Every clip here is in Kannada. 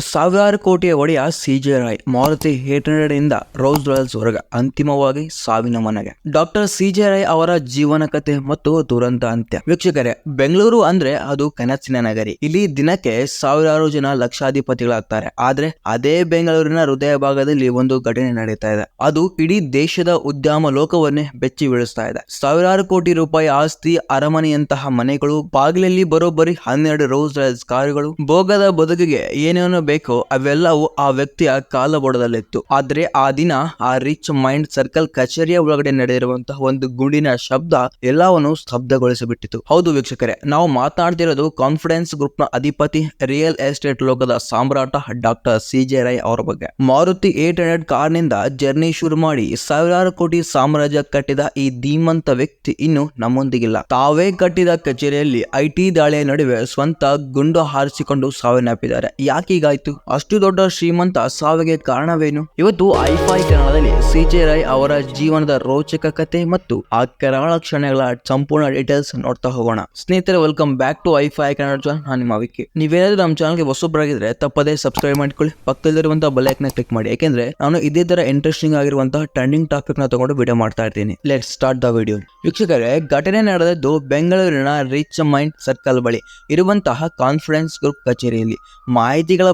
ಸಾವಿರಾರು ಕೋಟಿಯ ಒಡೆಯ C C J Roy Maruti eight hundred ಇಂದ ರೋಸ್ ರಾಯಲ್ಸ್ ವರ್ಗ ಅಂತಿಮವಾಗಿ ಸಾವಿನ ಮನೆಗೆ. ಡಾಕ್ಟರ್ ಸಿ ಸಿಜೆ ರಾಯ್ ಅವರ ಜೀವನ ಕಥೆ ಮತ್ತು ದುರಂತ ಅಂತ್ಯ. ವೀಕ್ಷಕರೇ, ಬೆಂಗಳೂರು ಅಂದ್ರೆ ಅದು ಕನಸಿನ ನಗರಿ. ಇಲ್ಲಿ ದಿನಕ್ಕೆ ಸಾವಿರಾರು ಜನ ಲಕ್ಷಾಧಿಪತಿಗಳಾಗ್ತಾರೆ. ಆದ್ರೆ ಅದೇ ಬೆಂಗಳೂರಿನ ಹೃದಯ ಭಾಗದಲ್ಲಿ ಒಂದು ಘಟನೆ ನಡೀತಾ ಇದೆ. ಅದು ಇಡೀ ದೇಶದ ಉದ್ಯಮ ಲೋಕವನ್ನೇ ಬೆಚ್ಚಿ ಬೀಳಿಸ್ತಾ ಇದೆ. ಸಾವಿರಾರು ಕೋಟಿ ರೂಪಾಯಿ ಆಸ್ತಿ, ಅರಮನೆಯಂತಹ ಮನೆಗಳು, ಬಾಗಿಲಲ್ಲಿ ಬರೋಬ್ಬರಿ ಹನ್ನೆರಡು ರೋಸ್ ರಾಯಲ್ಸ್ ಕಾರುಗಳು, ಭೋಗದ ಬದುಕಿಗೆ ಏನೇನು ಬೇಕೋ ಅವೆಲ್ಲವೂ ಆ ವ್ಯಕ್ತಿಯ ಕಾಲಬೋಡದಲ್ಲಿತ್ತು. ಆದ್ರೆ ಆ ದಿನ ಆ ರಿಚ್ ಮೈಂಡ್ ಸರ್ಕಲ್ ಕಚೇರಿಯ ಒಳಗಡೆ ನಡೆದಿರುವಂತಹ ಒಂದು ಗುಂಡಿನ ಶಬ್ದ ಎಲ್ಲವನ್ನು ಸ್ತಬ್ಧಗೊಳಿಸಿಬಿಟ್ಟಿತು. ಹೌದು ವೀಕ್ಷಕರೇ, ನಾವು ಮಾತನಾಡ್ತಿರೋದು ಕಾನ್ಫಿಡೆನ್ಸ್ ಗ್ರೂಪ್ನ ಅಧಿಪತಿ ರಿಯಲ್ ಎಸ್ಟೇಟ್ ಲೋಕದ ಸಾಮ್ರಾಟ ಡಾಕ್ಟರ್ ಸಿ ಜೆ ರೈ ಅವರ ಬಗ್ಗೆ. ಮಾರುತಿ ಏಟ್ ಹಂಡ್ರೆಡ್ ಕಾರ್ನಿಂದ ಜರ್ನಿ ಶುರು ಮಾಡಿ ಸಾವಿರಾರು ಕೋಟಿ ಸಾಮ್ರಾಜ್ಯ ಕಟ್ಟಿದ ಈ ಧೀಮಂತ ವ್ಯಕ್ತಿ ಇನ್ನು ನಮ್ಮೊಂದಿಗಿಲ್ಲ. ತಾವೇ ಕಟ್ಟಿದ ಕಚೇರಿಯಲ್ಲಿ ಐಟಿ ದಾಳಿಯ ನಡುವೆ ಸ್ವಂತ ಗುಂಡು ಹಾರಿಸಿಕೊಂಡು ಸಾವನ್ನಪ್ಪಿದ್ದಾರೆ. ಯಾಕೀಗಾಯ್ತು ಅಷ್ಟು ದೊಡ್ಡ ಶ್ರೀಮಂತ ಸಾವಿಗೆ ಕಾರಣವೇನು? ಇವತ್ತು ಐಫೈ ಕನ್ನಡದಲ್ಲಿ ಸಿಜೆ ರೈ ಅವರ ಜೀವನದ ರೋಚಕ ಕತೆ ಮತ್ತು ಆ ಕರಾಳ ಕ್ಷಣಗಳ ಸಂಪೂರ್ಣ ಡೀಟೇಲ್ಸ್ ನೋಡ್ತಾ ಹೋಗೋಣ. ಸ್ನೇಹಿತರೆ welcome back to iFi Kannada channel ನಾನು ನಿಮ್ಮ ವಿಕ್ಕಿ. ನೀವೇನಾದ್ರೂ ನಮ್ಮ ಚಾನಲ್ಗೆ ಹೊಸೊಬ್ಬರಾಗಿದ್ರೆ ತಪ್ಪದೇ ಸಬ್ಸ್ಕ್ರೈಬ್ ಮಾಡ್ಕೊಳ್ಳಿ. ಪಕ್ಕದಲ್ಲಿರುವಂತಹ ನ ಕ್ಲಿಕ್ ಮಾಡಿ. ಯಾಕೆಂದ್ರೆ ನಾನು ಇದೇ ತರ ಇಂಟ್ರೆಸ್ಟಿಂಗ್ ಆಗಿರುವಂತಹ ಟ್ರೆಂಡಿಂಗ್ ಟಾಪಿಕ್ನ ತಗೊಂಡು ವಿಡಿಯೋ ಮಾಡ್ತಾ ಇರ್ತೀನಿ. ಲೆಟ್ ಸ್ಟಾರ್ಟ್ ದ ವಿಡಿಯೋ ವೀಕ್ಷಕರೇ, ಘಟನೆ ನಡೆದದ್ದು ಬೆಂಗಳೂರಿನ ರಿಚ್ ಮೈಂಡ್ ಸರ್ಕಲ್ ಬಳಿ ಇರುವಂತಹ ಕಾನ್ಫಿಡೆನ್ಸ್ ಗ್ರೂಪ್ ಕಚೇರಿಯಲ್ಲಿ. ಮಾಹಿತಿಗಳ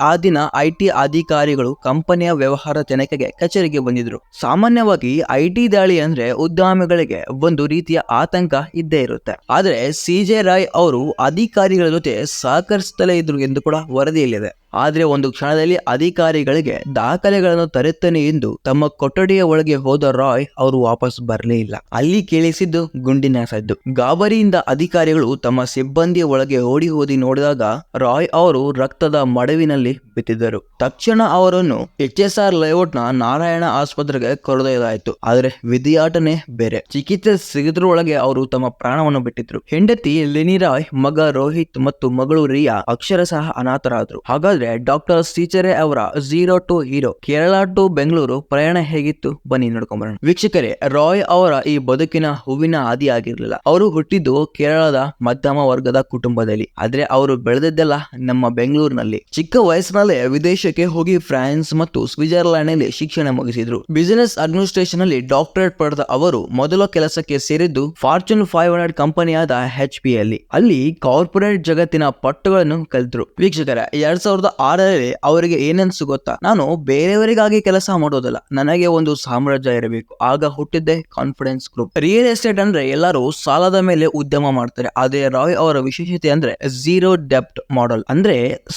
ಆ ದಿನ ಐಟಿ ಅಧಿಕಾರಿಗಳು ಕಂಪನಿಯ ವ್ಯವಹಾರ ತನಿಖೆಗೆ ಕಚೇರಿಗೆ ಬಂದಿದ್ರು. ಸಾಮಾನ್ಯವಾಗಿ ಐಟಿ ದಾಳಿ ಅಂದ್ರೆ ಉದ್ಯಮಿಗಳಿಗೆ ಒಂದು ರೀತಿಯ ಆತಂಕ ಇದ್ದೇ ಇರುತ್ತೆ. ಆದ್ರೆ ಸಿ ಜೆ ರಾಯ್ ಅವರು ಅಧಿಕಾರಿಗಳ ಜೊತೆ ಸಹಕರಿಸುತ್ತಲೇ ಇದ್ರು ಎಂದು ಕೂಡ ವರದಿಯಲ್ಲಿದೆ. ಆದ್ರೆ ಒಂದು ಕ್ಷಣದಲ್ಲಿ ಅಧಿಕಾರಿಗಳಿಗೆ ದಾಖಲೆಗಳನ್ನು ತರುತ್ತೇನೆ ಎಂದು ತಮ್ಮ ಕೊಠಡಿಯ ಒಳಗೆ ಹೋದ ರಾಯ್ ಅವರು ವಾಪಸ್ ಬರಲೇ ಇಲ್ಲ ಅಲ್ಲಿ ಕೇಳಿಸಿದ್ದು ಗುಂಡಿನ ಸದ್ದು. ಗಾಬರಿಯಿಂದ ಅಧಿಕಾರಿಗಳು ತಮ್ಮ ಸಿಬ್ಬಂದಿಯ ಒಳಗೆ ಓಡಿ ಹೋದಿ ನೋಡಿದಾಗ ರಾಯ್ ಅವರು ರಕ್ತದ ಮಡವಿನಲ್ಲಿ ಬಿದ್ದಿದ್ದರು. ತಕ್ಷಣ ಅವರನ್ನು ಎಚ್ ಎಸ್ ಆರ್ ಲೇಔಟ್ನ ನಾರಾಯಣ ಆಸ್ಪತ್ರೆಗೆ ಕರೆದೊಯ್ದಾಯಿತು ಆದರೆ ವಿಧಿಯಾಟನೆ ಬೇರೆ. ಚಿಕಿತ್ಸೆ ಸಿಗದ್ರೊಳಗೆ ಅವರು ತಮ್ಮ ಪ್ರಾಣವನ್ನು ಬಿಟ್ಟಿದ್ರು. ಹೆಂಡತಿ ಲಿನಿ ರಾಯ್, ಮಗ ರೋಹಿತ್ ಮತ್ತು ಮಗಳು ರಿಯಾ ಅಕ್ಷರಶಃ ಅನಾಥರಾದರು. ಹಾಗಾದ್ರೆ ಡಾಕ್ಟರ್ ಸೀಚರೆ ಅವರ zero to hero Kerala to Bengaluru ಪ್ರಯಾಣ ಹೇಗಿತ್ತು? ಬನ್ನಿ ನೋಡ್ಕೊಂಬರೋಣ. ವೀಕ್ಷಕರೇ, ರಾಯ್ ಅವರ ಈ ಬದುಕಿನ ಹೂವಿನ ಆದಿ ಆಗಿರ್ಲಿಲ್ಲ ಅವರು ಹುಟ್ಟಿದ್ದು ಕೇರಳದ ಮಧ್ಯಮ ವರ್ಗದ ಕುಟುಂಬದಲ್ಲಿ. ಆದ್ರೆ ಅವರು ಬೆಳೆದಿದ್ದೆಲ್ಲ ನಮ್ಮ ಬೆಂಗಳೂರಿನಲ್ಲಿ. ಚಿಕ್ಕ ವಯಸ್ಸಿನಲ್ಲೇ ವಿದೇಶಕ್ಕೆ ಹೋಗಿ ಫ್ರಾನ್ಸ್ ಮತ್ತು ಸ್ವಿಟ್ಜರ್ಲೆಂಡ್ನಲ್ಲಿ ಶಿಕ್ಷಣ ಮುಗಿಸಿದ್ರು. ಬಿಸಿನೆಸ್ ಅಡ್ಮಿನಿಸ್ಟ್ರೇಷನ್ ಅಲ್ಲಿ ಡಾಕ್ಟರೇಟ್ ಪಡೆದ ಅವರು ಮೊದಲ ಕೆಲಸಕ್ಕೆ ಸೇರಿದ್ದು ಫಾರ್ಚೂನ್ ಫೈವ್ ಹಂಡ್ರೆಡ್ ಕಂಪನಿಯಾದ ಹೆಚ್ ಪಿ ಅಲ್ಲಿ. ಅಲ್ಲಿ ಕಾರ್ಪೊರೇಟ್ ಜಗತ್ತಿನ ಪಟ್ಟುಗಳನ್ನು ಕಲಿತರು. ವೀಕ್ಷಕರ, ಎರಡ್ ಸಾವಿರದ ಆರರಲ್ಲಿ ಅವರಿಗೆ ಏನನ್ಸು ಗೊತ್ತಾ? ನಾನು ಬೇರೆಯವರಿಗಾಗಿ ಕೆಲಸ ಮಾಡೋದಲ್ಲ, ನನಗೆ ಒಂದು ಸಾಮ್ರಾಜ್ಯ ಇರಬೇಕು. ಆಗ ಹುಟ್ಟಿದ್ದೆ ಕಾನ್ಫಿಡೆನ್ಸ್ ಗ್ರೂಪ್ ರಿಯಲ್ ಎಸ್ಟೇಟ್ ಅಂದ್ರೆ ಎಲ್ಲರೂ ಸಾಲದ ಮೇಲೆ ಉದ್ಯಮ ಮಾಡ್ತಾರೆ. ಅದೇ ರಾಯ್ ಅವರ ವಿಶೇಷತೆ ಅಂದ್ರೆ ಝೀರೋ ಡೆಪ್ಟ್ ಮಾಡೆಲ್ ಅಂದ್ರೆ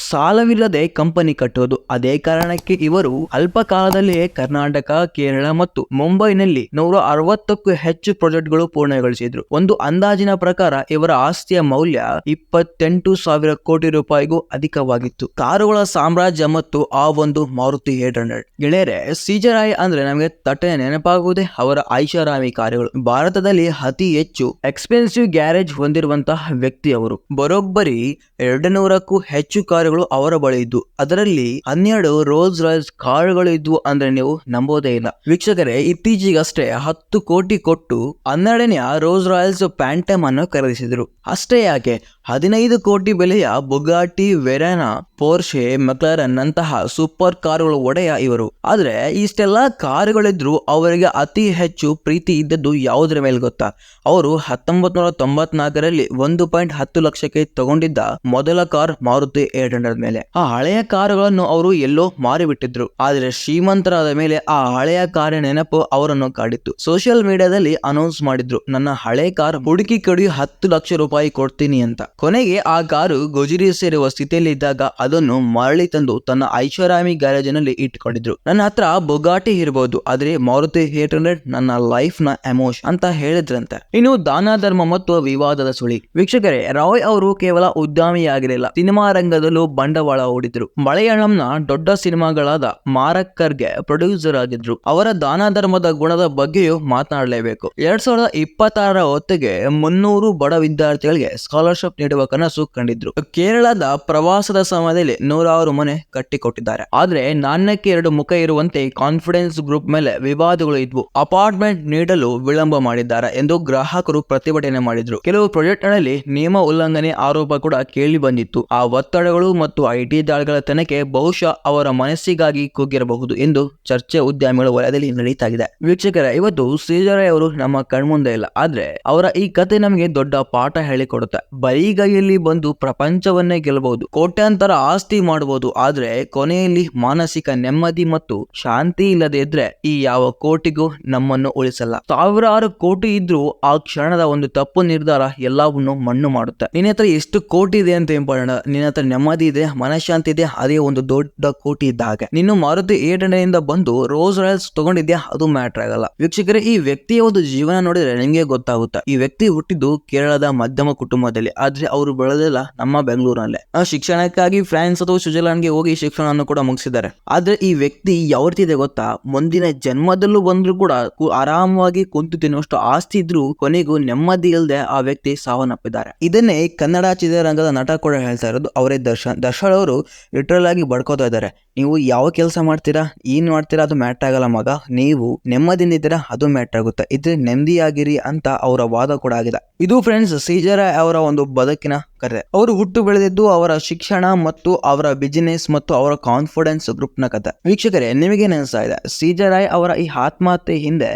ಸಾಲವಿಲ್ಲದೆ ಕಂಪನಿ ಕಟ್ಟುವುದು ಅದೇ ಕಾರಣಕ್ಕೆ ಇವರು ಅಲ್ಪ ಕಾಲದಲ್ಲಿಯೇ ಕರ್ನಾಟಕ, ಕೇರಳ ಮತ್ತು ಮುಂಬೈನಲ್ಲಿ ನೂರ ಅರವತ್ತಕ್ಕೂ ಹೆಚ್ಚು ಪ್ರಾಜೆಕ್ಟ್ಗಳು ಪೂರ್ಣಗೊಳಿಸಿದ್ರು. ಒಂದು ಅಂದಾಜಿನ ಪ್ರಕಾರ ಇವರ ಆಸ್ತಿಯ ಮೌಲ್ಯ ಇಪ್ಪತ್ತೆಂಟು ಸಾವಿರ ಕೋಟಿ ರೂಪಾಯಿಗೂ ಅಧಿಕವಾಗಿತ್ತು. ಕಾರುಗಳ ಸಾಮ್ರಾಜ್ಯ ಮತ್ತು ಆ ಒಂದು ಮಾರುತಿ ಏಟ್ ಹಂಡ್ರೆಡ್ ಗೆಳೆಯರೆ ಸಿಜರಾಯ್ ಅಂದ್ರೆ ನಮಗೆ ತಟ್ಟೆ ನೆನಪಾಗುವುದೇ ಅವರ ಐಷಾರಾಮಿ ಕಾರ್ಯಗಳು. ಭಾರತದಲ್ಲಿ ಅತಿ ಹೆಚ್ಚು ಎಕ್ಸ್ಪೆನ್ಸಿವ್ ಗ್ಯಾರೇಜ್ ಹೊಂದಿರುವಂತಹ ವ್ಯಕ್ತಿ ಅವರು ಬರೋಬ್ಬರಿ ಎರಡು ನೂರಕ್ಕೂ ಹೆಚ್ಚು ಕಾರುಗಳು ಅವರ ಬಳಿ ಇದ್ದು, ಅದರಲ್ಲಿ ಹನ್ನೆರಡು ರೋಲ್ಸ್ ರಾಯ್ಸ್ ಕಾರುಗಳು ಇದ್ವು ಅಂದ್ರೆ ನೀವು ನಂಬೋದೇ ಇಲ್ಲ. ವೀಕ್ಷಕರೇ, ಇತ್ತೀಚೆಗಷ್ಟೇ ಹತ್ತು ಕೋಟಿ ಕೊಟ್ಟು ಹನ್ನೆರಡನೆಯ ರೋಲ್ಸ್ ರಾಯಲ್ಸ್ ಪ್ಯಾಂಟಮ್ ಅನ್ನು ಖರೀದಿಸಿದ್ರು. ಅಷ್ಟೇ ಯಾಕೆ, ಹದಿನೈದು ಕೋಟಿ ಬೆಲೆಯ ಬುಗಾಟಿ ವೆರಾನಾ ಪೋರ್ಷೆ ಮೆಕ್ಲರನ್ ಅಂತಹ ಸೂಪರ್ ಕಾರುಗಳು ಒಡೆಯ ಇವರು. ಆದ್ರೆ, ಇಷ್ಟೆಲ್ಲ ಕಾರುಗಳಿದ್ರು ಅವರಿಗೆ ಅತಿ ಹೆಚ್ಚು ಪ್ರೀತಿ ಇದ್ದದ್ದು ಯಾವುದರ ಮೇಲೆ ಗೊತ್ತಾ? ಅವರು ಹತ್ತೊಂಬತ್ ನೂರ ತೊಂಬತ್ನಾಲ್ಕರಲ್ಲಿ ಒಂದು ಪಾಯಿಂಟ್ ಹತ್ತು ಲಕ್ಷಕ್ಕೆ ತಗೊಂಡಿದ್ದ ಮೊದಲ ಕಾರ್ ಮಾರುತಿ ಏಟ್ ಹಂಡ್ರೆಡ್ ಮೇಲೆ. ಆ ಹಳೆಯ ಕಾರುಗಳನ್ನು ಅವರು ಎಲ್ಲೋ ಮಾರಿಬಿಟ್ಟಿದ್ರು. ಆದ್ರೆ ಶ್ರೀಮಂತರಾದ ಮೇಲೆ ಆ ಹಳೆಯ ಕಾರಿನ ನೆನಪು ಅವರನ್ನು ಕಾಡಿತ್ತು. ಸೋಷಿಯಲ್ ಮೀಡಿಯಾದಲ್ಲಿ ಅನೌನ್ಸ್ ಮಾಡಿದ್ರು, ನನ್ನ ಹಳೆ ಕಾರ್ ಹುಡುಕಿ ಕಡಿ ಹತ್ತು ಲಕ್ಷ ರೂಪಾಯಿ ಕೊಡ್ತೀನಿ ಅಂತ. ಕೊನೆಗೆ ಆ ಕಾರು ಗೊಜಿರಿ ಸೇರುವ ಸ್ಥಿತಿಯಲ್ಲಿ ಇದ್ದಾಗ ಅದನ್ನು ಮರಳಿ ತಂದು ತನ್ನ ಐಷಾರಾಮಿ ಗ್ಯಾರೇಜಿನಲ್ಲಿ ಇಟ್ಕೊಂಡಿದ್ರು ನನ್ನ ಹತ್ರ ಬೊಗಾಟಿ ಇರಬಹುದು ಆದ್ರೆ ಮಾರುತಿ ಏಟ್ ಹಂಡ್ರೆಡ್ ನನ್ನ ಲೈಫ್ನ ಎಮೋಷನ್ ಅಂತ ಹೇಳಿದ್ರಂತೆ. ಇನ್ನು ದಾನ, ಧರ್ಮ ಮತ್ತು ವಿವಾದದ ಸುಳಿ. ವೀಕ್ಷಕರೇ, ರಾಯ್ ಅವರು ಕೇವಲ ಉದ್ಯಮಿಯಾಗಿರಲಿಲ್ಲ ಸಿನಿಮಾ ರಂಗದಲ್ಲೂ ಬಂಡವಾಳ ಹೂಡಿದ್ರು. ಮಲಯಾಳಂನ ದೊಡ್ಡ ಸಿನಿಮಾಗಳಾದ ಮಾರಕ್ಕರ್ಗೆ ಪ್ರೊಡ್ಯೂಸರ್ ಆಗಿದ್ರು. ಅವರ ದಾನ ಧರ್ಮದ ಗುಣದ ಬಗ್ಗೆಯೂ ಮಾತನಾಡಲೇಬೇಕು. ಎರಡ್ ಸಾವಿರದ ಇಪ್ಪತ್ತಾರರ ಹೊತ್ತಿಗೆ ಮುನ್ನೂರು ಬಡ ವಿದ್ಯಾರ್ಥಿಗಳಿಗೆ ಸ್ಕಾಲರ್ಶಿಪ್ ನೀಡುವ ಕನಸು ಕಂಡಿದ್ರು. ಕೇರಳದ ಪ್ರವಾಸದ ಸಮಯದಲ್ಲಿ ನೂರಾರು ಮನೆ ಕಟ್ಟಿಕೊಟ್ಟಿದ್ದಾರೆ. ಆದ್ರೆ ನಾಣ್ಯಕ್ಕೆ ಎರಡು ಮುಖ ಇರುವಂತೆ ಕಾನ್ಫಿಡೆನ್ಸ್ ಗ್ರೂಪ್ ಮೇಲೆ ವಿವಾದಗಳು ಇದ್ವು. ಅಪಾರ್ಟ್ಮೆಂಟ್ ನೀಡಲು ವಿಳಂಬ ಮಾಡಿದ್ದಾರೆ ಎಂದು ಗ್ರಾಹಕರು ಪ್ರತಿಭಟನೆ ಮಾಡಿದ್ರು. ಕೆಲವು ಪ್ರಾಜೆಕ್ಟ್ಗಳಲ್ಲಿ ನಿಯಮ ಉಲ್ಲಂಘನೆ ಆರೋಪ ಕೂಡ ಕೇಳಿ ಕೇಳಿ ಬಂದಿತ್ತು. ಆ ಒತ್ತಡಗಳು ಮತ್ತು ಐಟಿ ದಾಳಿಗಳ ತನಕೆ ಬಹುಶಃ ಅವರ ಮನಸ್ಸಿಗಾಗಿ ಕುಗ್ಗಿರಬಹುದು ಎಂದು ಚರ್ಚೆ ಉದ್ಯಮಿಗಳ ವಲಯದಲ್ಲಿ ನಡೀತಾ ಇದೆ ವೀಕ್ಷಕರ, ಇವತ್ತು ಶ್ರೀಧರಯ್ಯ ಅವರು ನಮ್ಮ ಕಣ್ಮುಂದೆ ಇಲ್ಲ. ಆದ್ರೆ ಅವರ ಈ ಕತೆ ನಮಗೆ ದೊಡ್ಡ ಪಾಠ ಹೇಳಿಕೊಡುತ್ತೆ. ಬರಿಗೈಯಲ್ಲಿ ಬಂದು ಪ್ರಪಂಚವನ್ನೇ ಗೆಲ್ಲಬಹುದು, ಕೋಟ್ಯಾಂತರ ಆಸ್ತಿ ಮಾಡಬಹುದು ಆದ್ರೆ ಕೊನೆಯಲ್ಲಿ ಮಾನಸಿಕ ನೆಮ್ಮದಿ ಮತ್ತು ಶಾಂತಿ ಇಲ್ಲದೆ ಇದ್ರೆ ಈ ಯಾವ ಕೋಟಿಗೂ ನಮ್ಮನ್ನು ಉಳಿಸಲ್ಲ. ಸಾವಿರಾರು ಕೋಟಿ ಇದ್ರೂ ಆ ಕ್ಷಣದ ಒಂದು ತಪ್ಪು ನಿರ್ಧಾರ ಎಲ್ಲವನ್ನು ಮಣ್ಣು ಮಾಡುತ್ತೆ. ನಿನ್ನ ಎಷ್ಟು ಕೋಟಿ ಇದೆ ಅಂತ ಇಂಪಾರ್ಟೆಂಟ್ ನಿನ್ನ ಹತ್ರ ನೆಮ್ಮದಿ ಇದೆ, ಮನಶಾಂತಿ ಇದೆ, ಅದೇ ಒಂದು ದೊಡ್ಡ ಕೋಟಿ ಇದ್ದ ಹಾಗೆ. ನಿನ್ನ ಮಾರುತಿ ಏಟ್ ಇಂದ ಬಂದು ರೋಸ್ ರಾಯಲ್ಸ್ ತಗೊಂಡಿದ್ಯಾ? ಅದು ಮ್ಯಾಟರ್ ಆಗಲ್ಲ. ವೀಕ್ಷಕರೇ, ಈ ವ್ಯಕ್ತಿಯ ಒಂದು ಜೀವನ ನೋಡಿದ್ರೆ ನಿಮಗೆ ಗೊತ್ತಾಗುತ್ತೆ. ಈ ವ್ಯಕ್ತಿ ಹುಟ್ಟಿದ್ದು ಕೇರಳದ ಮಧ್ಯಮ ಕುಟುಂಬದಲ್ಲಿ. ಆದ್ರೆ ಅವರು ಬೆಳೆದಿಲ್ಲ ನಮ್ಮ ಬೆಂಗಳೂರಿನಲ್ಲೇ ಆ ಶಿಕ್ಷಣಕ್ಕಾಗಿ ಫ್ರಾನ್ಸ್ ಅಥವಾ ಸ್ವಿಟ್ಜರ್ಲೆಂಡ್ಗೆ ಹೋಗಿ ಶಿಕ್ಷಣವನ್ನು ಕೂಡ ಮುಗಿಸಿದ್ದಾರೆ. ಆದ್ರೆ ಈ ವ್ಯಕ್ತಿ ಯಾವ ರೀತಿ ಇದೆ ಗೊತ್ತಾ? ಮುಂದಿನ ಜನ್ಮದಲ್ಲೂ ಬಂದ್ರು ಕೂಡ ಆರಾಮವಾಗಿ ಕುಂತು ತಿನ್ನುವಷ್ಟು ಆಸ್ತಿ ಇದ್ರೂ ಕೊನೆಗೂ ನೆಮ್ಮದಿ ಇಲ್ಲದೆ ಆ ವ್ಯಕ್ತಿ ಸಾವನ್ನಪ್ಪಿದ್ದಾರೆ. ಇದನ್ನೇ ಕನ್ನಡ ಚಿತ್ರರಂಗದ ನಟ ಕೂಡ ಹೇಳ್ತಾ ಇರೋದು. ಅವರೇ ದರ್ಶನ್ ದರ್ಶನ್ ಅವರು ಲಿಟ್ರಲ್ ಆಗಿ ಬಡ್ಕೋತಾ ಇದ್ದಾರೆ. ನೀವು ಯಾವ ಕೆಲಸ ಮಾಡ್ತೀರಾ? ಏನು ಮಾಡ್ತೀರಾ? ಅದು ಮ್ಯಾಟ್ರ್ ಆಗಲ್ಲ ಮಗ. ನೀವು ನೆಮ್ಮದಿಯಿಂದ ಇದ್ದೀರಾ? ಅದು ಮ್ಯಾಟ್ರ್ ಆಗುತ್ತೆ. ಇದ್ರೆ ನೆಮ್ಮದಿಯಾಗಿರಿ ಅಂತ ಅವರ ವಾದ ಕೂಡ ಆಗಿದೆ. ಇದು ಫ್ರೆಂಡ್ಸ್ ಸೀಜರ ಅವರ ಒಂದು ಬದುಕಿನ ಕತೆ ಅವರು ಹುಟ್ಟು ಬೆಳೆದಿದ್ದು ಅವರ ಶಿಕ್ಷಣ ಮತ್ತು ಅವರ ಬಿಸಿನೆಸ್ ಮತ್ತು ಅವರ ಕಾನ್ಫಿಡೆನ್ಸ್ ಗ್ರೂಪ್ನ ಕತೆ. ವೀಕ್ಷಕರೇ, ನಿಮಗೆ ಅನಿಸ್ತಾ ಇದೆ ಸೀಜರಾಯ್ ಅವರ ಈ ಆತ್ಮಹತ್ಯೆ ಹಿಂದೆ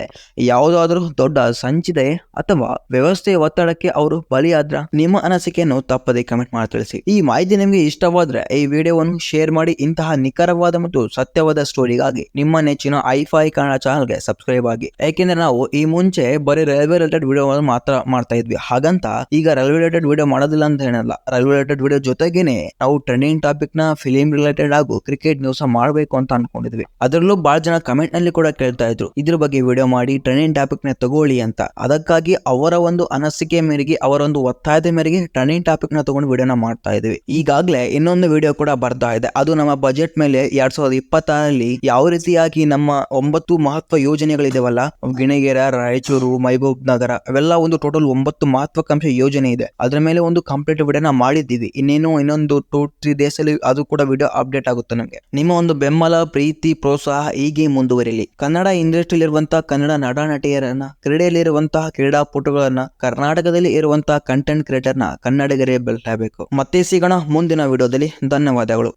ಯಾವುದಾದ್ರೂ ದೊಡ್ಡ ಸಂಚಿದೆ ಅಥವಾ ವ್ಯವಸ್ಥೆಯ ಒತ್ತಡಕ್ಕೆ ಅವರು ಬಲಿಯಾದ್ರ? ನಿಮ್ಮ ಅನಿಸಿಕೆಯನ್ನು ತಪ್ಪದೆ ಕಮೆಂಟ್ ಮಾಡಿ ತಿಳಿಸಿ. ಈ ಮಾಹಿತಿ ನಿಮಗೆ ಇಷ್ಟವಾದ್ರೆ ಈ ವಿಡಿಯೋವನ್ನು ಶೇರ್ ಮಾಡಿ ಇಂತಹ ನಿಖರವಾದ ಮತ್ತು ಸತ್ಯವಾದ ಸ್ಟೋರಿಗಾಗಿ ನಿಮ್ಮ ನೆಚ್ಚಿನ ಐಫೈ ಕನ್ನಡ ಚಾನಲ್ಗೆ ಸಬ್ಸ್ಕ್ರೈಬ್ ಆಗಿ. ಯಾಕೆಂದ್ರೆ ನಾವು ಈ ಮುಂಚೆ ಬರೀ ರೈಲ್ವೆ ರಿಲೇಟೆಡ್ ವಿಡಿಯೋ ಮಾತ್ರ ಮಾಡ್ತಾ ಇದ್ವಿ. ಹಾಗಂತ ಈಗ ರೈಲ್ವೆ ರಿಲೇಟೆಡ್ ವಿಡಿಯೋ ಮಾಡೋದಿಲ್ಲ ಅಂತ ಹೇಳಲ್ಲ. ರೈಲ್ವೆ ರಿಲೇಟೆಡ್ ವಿಡಿಯೋ ಜೊತೆಗೇನೆ ನಾವು ಟ್ರೆಂಡಿಂಗ್ ಟಾಪಿಕ್ನ ಫಿಲಿಂ ರಿಲೇಟೆಡ್ ಹಾಗೂ ಕ್ರಿಕೆಟ್ ನ್ಯೂಸ್ ಮಾಡಬೇಕು ಅಂತ ಅನ್ಕೊಂಡಿದ್ವಿ. ಅದರಲ್ಲೂ ಬಹಳ ಜನ ಕಮೆಂಟ್ನಲ್ಲಿ ಕೂಡ ಕೇಳ್ತಾ ಇದ್ರು. ಇದ್ರ ಬಗ್ಗೆ ವಿಡಿಯೋ ಮಾಡಿ ಟ್ರೆಂಡಿಂಗ್ ಟಾಪಿಕ್ನ ತಗೊಳ್ಳಿ ಅಂತ. ಅದಕ್ಕಾಗಿ ಅವರ ಒಂದು ಅನಸಿಕೆ ಮೇರೆಗೆ, ಅವರ ಒಂದು ಒತ್ತಾಯದ ಮೇರೆಗೆ ಟ್ರೆಂಡಿಂಗ್ ಟಾಪಿಕ್ನ ತಗೊಂಡು ವಿಡಿಯೋನ ಮಾಡ್ತಾ ಇದೀವಿ. ಈಗಾಗಲೇ ಇನ್ನೊಂದು ವಿಡಿಯೋ ಕೂಡ ಬರ್ತಾ ಇದೆ. ಅದು ನಮ್ಮ ಬಜೆಟ್ ಮೇಲೆ ಎರಡ್ ಸಾವಿರದ ಇಪ್ಪತ್ತಾರಲ್ಲಿ ಯಾವ ರೀತಿಯಾಗಿ ನಮ್ಮ ಒಂಬತ್ತು ಮಹತ್ವ ಯೋಜನೆಗಳಿದಾವಲ್ಲ, ಗಿಣಗೆರೆ, ರಾಯಚೂರು, ಮೈಬೂಬ್ ನಗರ, ಅವೆಲ್ಲ ಒಂದು ಟೋಟಲ್ ಒಂಬತ್ತು ಮಹತ್ವಾಕಾಂಕ್ಷೆ ಯೋಜನೆ ಇದೆ. ಅದರ ಮೇಲೆ ಒಂದು ಕಂಪ್ಲೀಟ್ ವಿಡಿಯೋನ ಮಾಡಿದ್ದೀವಿ. ಇನ್ನೇನು ಇನ್ನೊಂದು ಟೂ ತ್ರೀ ಡೇಸ್ ಅಲ್ಲಿ ಅದು ಕೂಡ ವಿಡಿಯೋ ಅಪ್ಡೇಟ್ ಆಗುತ್ತೆ ನಮಗೆ. ನಿಮ್ಮ ಒಂದು ಬೆಂಬಲ, ಪ್ರೀತಿ, ಪ್ರೋತ್ಸಾಹ ಹೀಗೆ ಮುಂದುವರಿಲಿ. ಕನ್ನಡ ಇಂಡಸ್ಟ್ರಿಯಲ್ಲಿ ಇರುವಂತಹ ಕನ್ನಡ ನಟ ನಟಿಯರನ್ನ ಕ್ರೀಡೆಯಲ್ಲಿ ಇರುವಂತಹ ಕ್ರೀಡಾಪಟುಗಳನ್ನ ಕರ್ನಾಟಕದಲ್ಲಿ ಇರುವಂತಹ ಕಂಟೆಂಟ್ ಕ್ರಿಯೇಟರ್ನ ಕನ್ನಡಿಗರೇ ಬೆಲ್ಟಾಗಬೇಕು ಮತ್ತೆ ಸಿಗೋಣ ಮುಂದಿನ ವಿಡಿಯೋದಲ್ಲಿ. ಧನ್ಯವಾದಗಳು.